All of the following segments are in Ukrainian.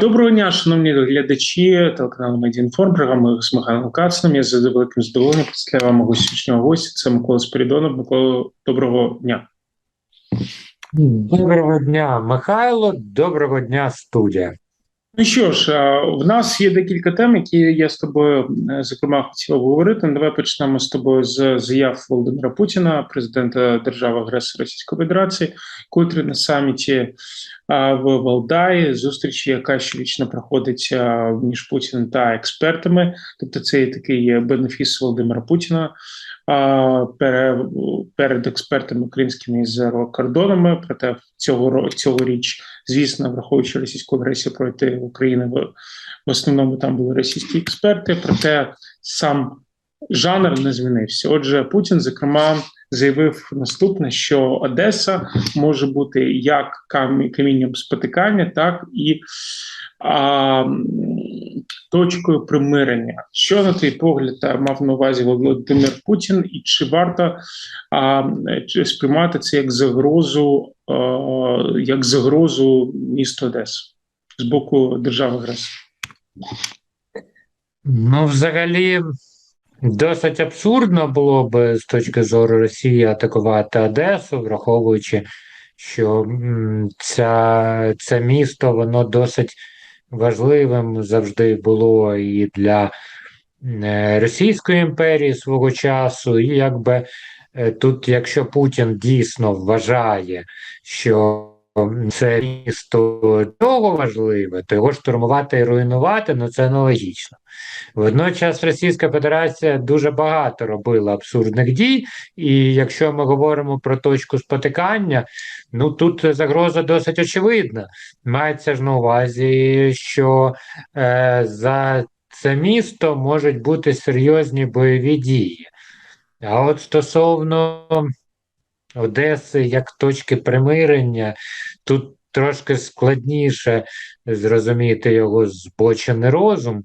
Доброго дня, шановні глядачі телеканалу Медіаінформ, програми з Михайлом Кацаном. Я за великим задоволенням представляю мого сьогоднішнього гостя. Це Микола Спирідонов. Микола, доброго дня. Доброго дня, Михайло. Доброго дня, студія. Ну що ж, в нас є декілька тем, які я з тобою е, зокрема хотів обговорити. Ну, Давай почнемо з тобою з заяв Володимира Путіна, президента держави агресора Російської Федерації, котрий на саміті в Валдаї зустрічі, яка щорічно проходить між Путіним та експертами. Тобто, це є такий бенефіс Володимира Путіна перед експертами українськими з кордонами. Проте цього цьогоріч, звісно, враховуючи російську агресію проти України, в основному там були російські експерти. Проте сам жанр не змінився. Отже, Путін, зокрема, заявив наступне: що Одеса може бути як камінням спотикання, так і а, точкою примирення. Що на твій погляд мав на увазі Володимир Путін, і чи варто а, сприймати це як загрозу, а, як загрозу міста Одеси з боку держави агресора? Ну, взагалі, досить абсурдно було б з точки зору Росії атакувати Одесу, враховуючи, що ця, це місто воно досить важливим завжди було і для е, Російської імперії свого часу, і якби е, тут, якщо Путін дійсно вважає, що це місто того важливе, то його штурмувати і руйнувати ну це нелогічно. Водночас Російська Федерація дуже багато робила абсурдних дій, і якщо ми говоримо про точку спотикання, ну тут загроза досить очевидна. Мається ж на увазі, що е, за це місто можуть бути серйозні бойові дії. А от стосовно Одеси як точки примирення, тут трошки складніше зрозуміти його збочений розум.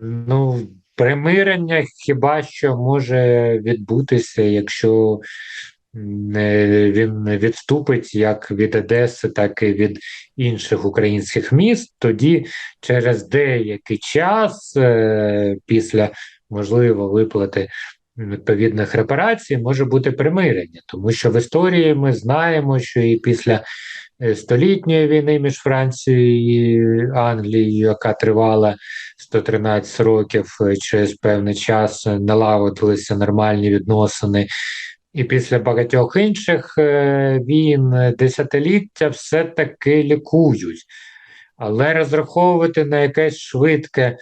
Ну, примирення хіба що може відбутися, якщо він відступить як від Одеси, так і від інших українських міст, тоді через деякий час е, після можливо виплати відповідних репарацій може бути примирення, тому що в історії ми знаємо, що і після е, столітньої війни між Францією і Англією, яка тривала 113 років, е, через певний час налагодилися нормальні відносини. І після багатьох інших е, війн десятиліття все-таки лікують, але розраховувати на якесь швидке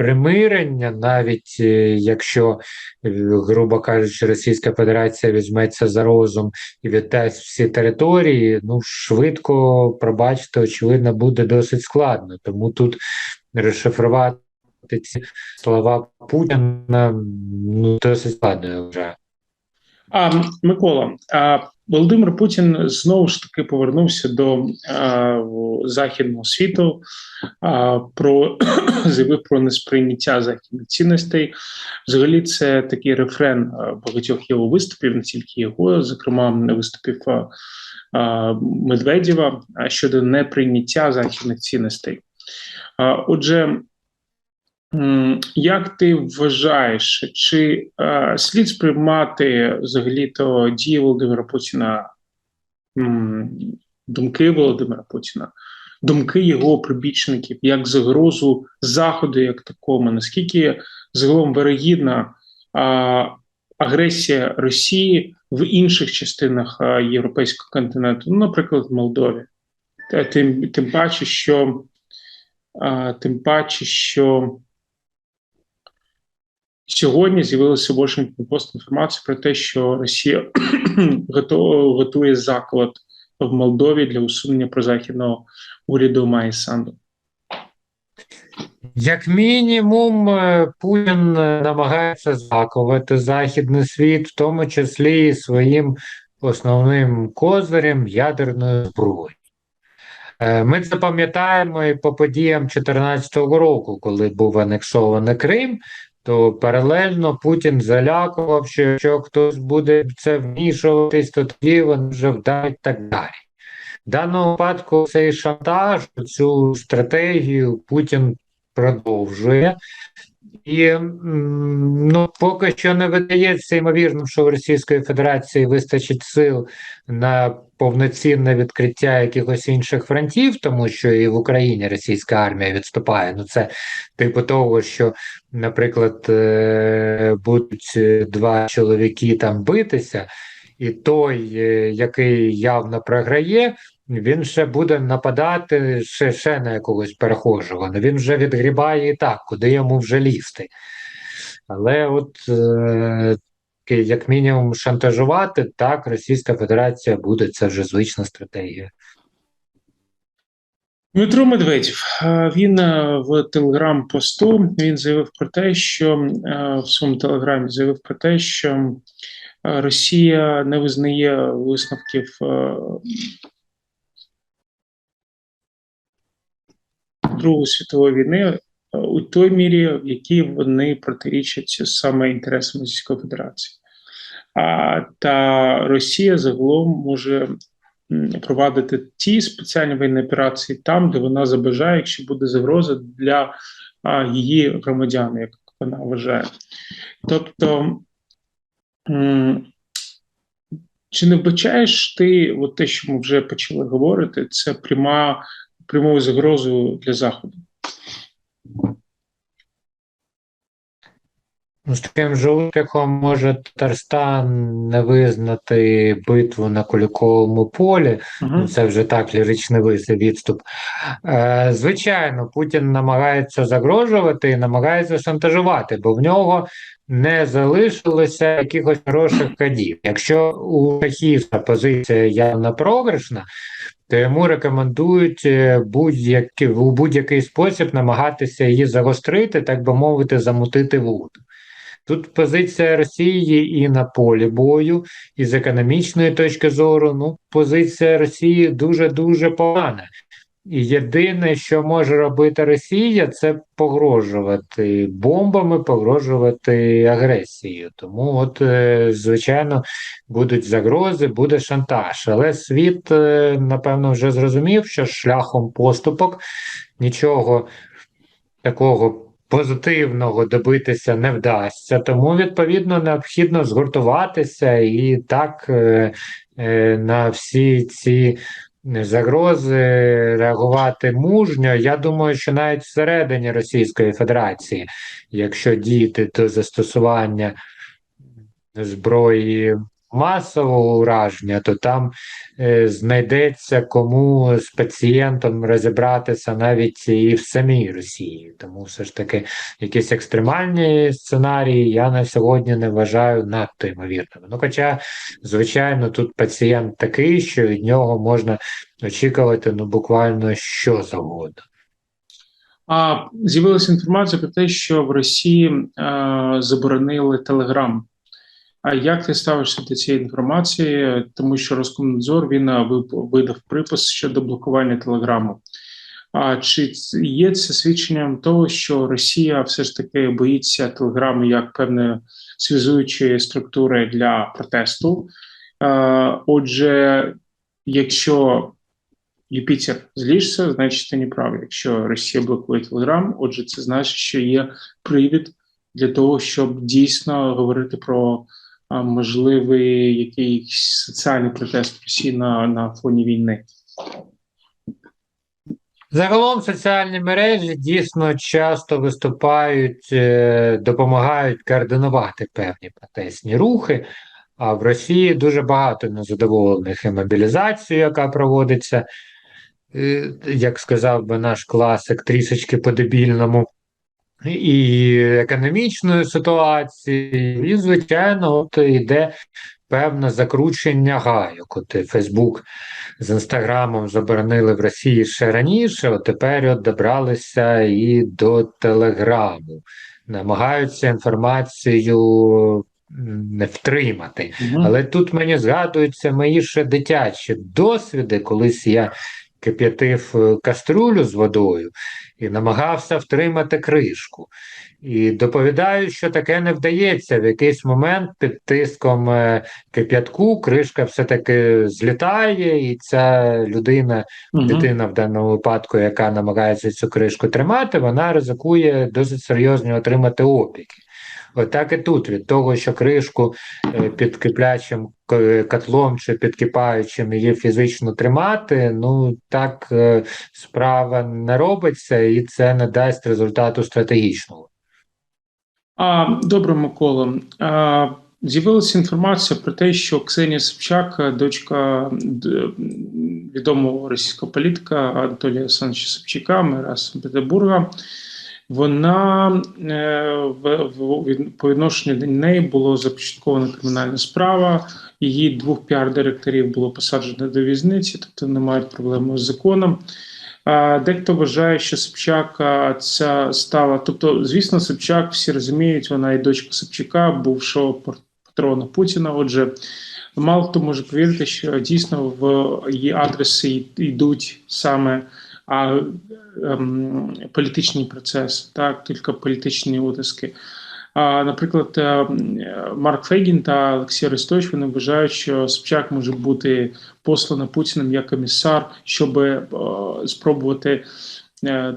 примирення, навіть е, якщо, е, грубо кажучи, Російська Федерація візьметься за розум і віддасть всі території, ну швидко пробачити, очевидно, буде досить складно. Тому тут розшифрувати ці слова Путіна ну, досить складно, вважаю. А, Микола, а Володимир Путін знову ж таки повернувся до а, західного світу, а, про заявив про несприйняття західних цінностей. Взагалі, це такий рефрен багатьох його виступів, не тільки його, зокрема, виступів а, Медведєва щодо неприйняття західних цінностей. Отже, як ти вважаєш, чи е, слід сприймати взагалі-то дії Володимира Путіна, м, думки Володимира Путіна, думки його прибічників як загрозу Заходу, як такому? Наскільки загалом вирогідна е, агресія Росії в інших частинах е, європейського континенту, ну, наприклад, в Молдові? Тим, тим паче, що е, тим паче, що Сьогодні з'явилася Washington Post інформація про те, що Росія готує заклад в Молдові для усунення прозахідного уряду Майі Санду. Як мінімум, е, Путін намагається закувати західний світ, в тому числі і своїм основним козирем ядерною зброєю. Е, ми це пам'ятаємо і по подіям 2014 року, коли був анексований Крим то паралельно Путін залякував, що якщо хтось буде це вмішуватись, то тоді вони вже вдають так далі. В даному випадку цей шантаж, цю стратегію Путін продовжує. І ну, поки що не видається ймовірним, що у Російської Федерації вистачить сил на повноцінне відкриття якихось інших фронтів, тому що і в Україні російська армія відступає. Ну це типу того, що, наприклад, е, будуть два чоловіки там битися, і той, е, який явно програє, він ще буде нападати ще, ще на якогось перехожого. Ну він вже відгрібає і так, куди йому вже лізти. Але от е, як мінімум шантажувати, так, Російська Федерація буде, це вже звична стратегія. Дмитро Медведєв е, він е, в телеграм-посту він заявив про те, що е, в своєму телеграмі заявив про те, що Росія не визнає висновків Другої світової війни е, у той мірі, в якій вони протирічать саме інтересам Російської Федерації. А, та Росія загалом може провадити ті спеціальні воєнні операції там, де вона забажає, якщо буде загроза для а, її громадян, як вона вважає. Тобто, чи не вбачаєш ти от те, що ми вже почали говорити, це пряма прямою загрозою для Заходу? Ну, з таким же успіхом може Татарстан не визнати битву на Куліковому полі. Угу. Ну, Це вже так ліричний відступ. Е, звичайно, Путін намагається загрожувати і намагається шантажувати, бо в нього не залишилося якихось хороших ходів. Якщо у шахіста позиція явно програшна, то йому рекомендують е, будь-який, у будь-який спосіб намагатися її загострити, так би мовити, замутити воду. Тут позиція Росії і на полі бою, і з економічної точки зору, ну, позиція Росії дуже-дуже погана. І єдине, що може робити Росія, це погрожувати бомбами, погрожувати агресією. Тому, от, е, звичайно, будуть загрози, буде шантаж. Але світ, е, напевно, вже зрозумів, що шляхом поступок нічого такого позитивного добитися не вдасться. Тому, відповідно, необхідно згуртуватися і так е, на всі ці загрози реагувати мужньо. Я думаю, що навіть всередині Російської Федерації, якщо дійти до застосування зброї масового ураження, то там е, знайдеться кому з пацієнтом розібратися навіть і в самій Росії. Тому все ж таки якісь екстремальні сценарії я на сьогодні не вважаю надто ймовірними. Ну, хоча, звичайно, тут пацієнт такий, що від нього можна очікувати ну, буквально що завгодно. А з'явилася інформація про те, що в Росії е, заборонили Телеграм. А як ти ставишся до цієї інформації? Тому що Роскомнадзор він е, видав припис щодо блокування Телеграму. А чи є це свідченням того, що Росія все ж таки боїться Телеграму як певної связуючої структури для протесту? Е, Отже, якщо Юпітер злішся, значить ти не прав. Якщо Росія блокує Телеграм, отже, це значить, що є привід для того, щоб дійсно говорити про можливий якийсь соціальний протест Росії на, на фоні війни. Загалом соціальні мережі дійсно часто виступають, е, допомагають координувати певні протестні рухи. А в Росії дуже багато незадоволених і мобілізацією, яка проводиться, е, як сказав би наш класик, трішечки по-дебільному, і економічною ситуацією, і, звичайно, от йде певне закручення гайок. От Фейсбук з Інстаграмом заборонили в Росії ще раніше, от тепер от добралися і до Телеграму. Намагаються інформацію не втримати. Мгм. Але тут мені згадуються мої ще дитячі досвіди. Колись я кип'ятив е, каструлю з водою і намагався втримати кришку. І доповідають, що таке не вдається. В якийсь момент під тиском е, кип'ятку кришка все-таки злітає, і ця людина, Мгм. дитина в даному випадку, яка намагається цю кришку тримати, вона ризикує досить серйозно отримати опіки. Отак і тут від того, що кришку е, під киплячим котлом чи підкипаючим її фізично тримати, ну так е, справа не робиться, і це не дасть результату стратегічного. А, добре, Микола. З'явилася інформація про те, що Ксенія Собчак, дочка відомого російського політика Анатолія Олександровича Собчака, мера Санкт-Петербурга, вона е, по відношенню до неї було започаткована кримінальна справа. Її двох піар-директорів було посаджено до в'язниці, тобто не мають проблеми з законом. Дехто вважає, що Собчак ця стала. Тобто, звісно, Собчак всі розуміють, вона і дочка Собчака, бувшого патрона Путіна. Отже, мало хто може повірити, що дійсно в її адреси йдуть саме а, ем, політичні процеси, так, тільки політичні утиски. А, наприклад, е, Марк Фейгін та Олексій Арестович вони вважають, що Собчак може бути послана Путіним як комісар, щоб е, спробувати е,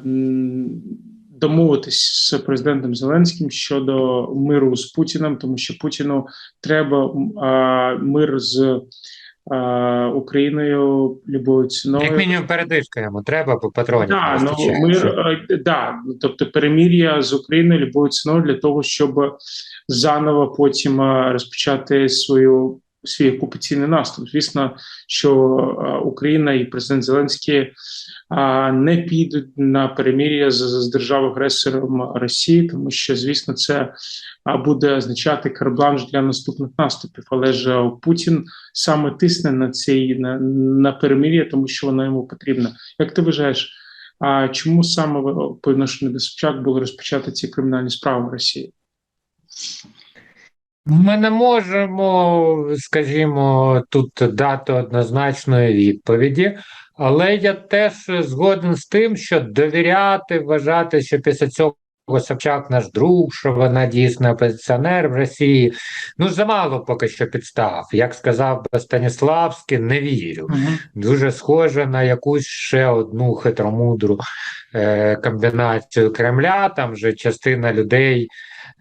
домовитись з президентом Зеленським щодо миру з Путіним, тому що Путіну треба мир з Україною любою ціною. Як мінімум передишка йому треба, бо патронів Да, ну, мир, е, да, тобто перемір'я з Україною любою ціною для того, щоб заново потім е, розпочати свою свій окупаційний наступ. Звісно, що е, Україна і президент Зеленський е, не підуть на перемір'я з, з державою-агресором Росії, тому що, звісно, це е, буде означати карбланш для наступних наступів. Але ж Путін саме тисне на цей на, на перемир'я, тому що воно йому потрібно. Як ти вважаєш? А чому саме по відношенню до Собчак були розпочати ці кримінальні справи в Росії? Ми не можемо, скажімо, тут дати однозначної відповіді, але я теж згоден з тим, що довіряти, вважати, що після цього Собчак наш друг, що вона дійсно опозиціонер в Росії. Ну, замало поки що підстав. Як сказав Станіславський, не вірю. Дуже схоже на якусь ще одну хитромудру е, комбінацію Кремля. Там же частина людей.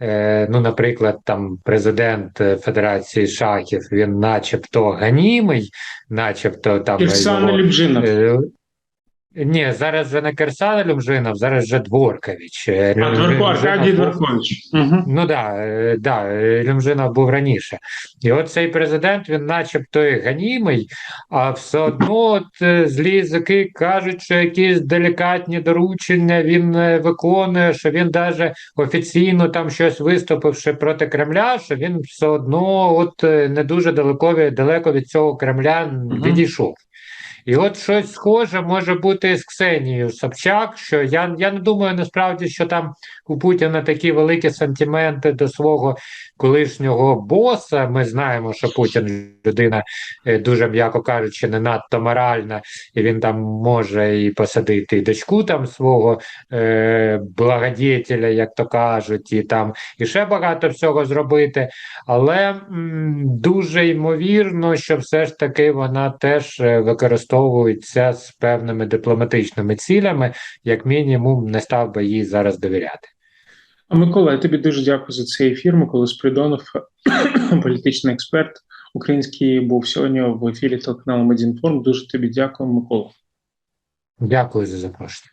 Е, ну, наприклад, там президент е, Федерації шахів, він начебто ганімий, начебто там Кирсан його, Лібжинов. е, ні, зараз вже не Кирсан Люмжинов, зараз вже Дворкович. Е, А Дворко, Аркадій Дворкович. Угу. Ну да, е, да, е, Люмжинов був раніше. І от цей президент, він начебто і ганімий, а все одно от, злі язики кажуть, що якісь делікатні доручення він виконує, що він даже офіційно там щось виступивши проти Кремля, що він все одно от не дуже далеко, далеко від цього Кремля Мгм. відійшов. І от щось схоже може бути з Ксенією Собчак, що я, я не думаю насправді, що там у Путіна такі великі сантименти до свого колишнього боса. Ми знаємо, що Путін людина е, дуже м'яко кажучи, не надто моральна, і він там може і посадити і дочку там свого е, благодетеля, як то кажуть, і там і ще багато всього зробити. Але м, дуже ймовірно, що все ж таки вона теж е, використовується з певними дипломатичними цілями, як мінімум, не став би їй зараз довіряти. А Микола, я тобі дуже дякую за цей ефір. Микола Спридонов, політичний експерт український, був сьогодні в ефірі телеканалу Медінформ. Дуже тобі дякую, Микола. Дякую за запрошення.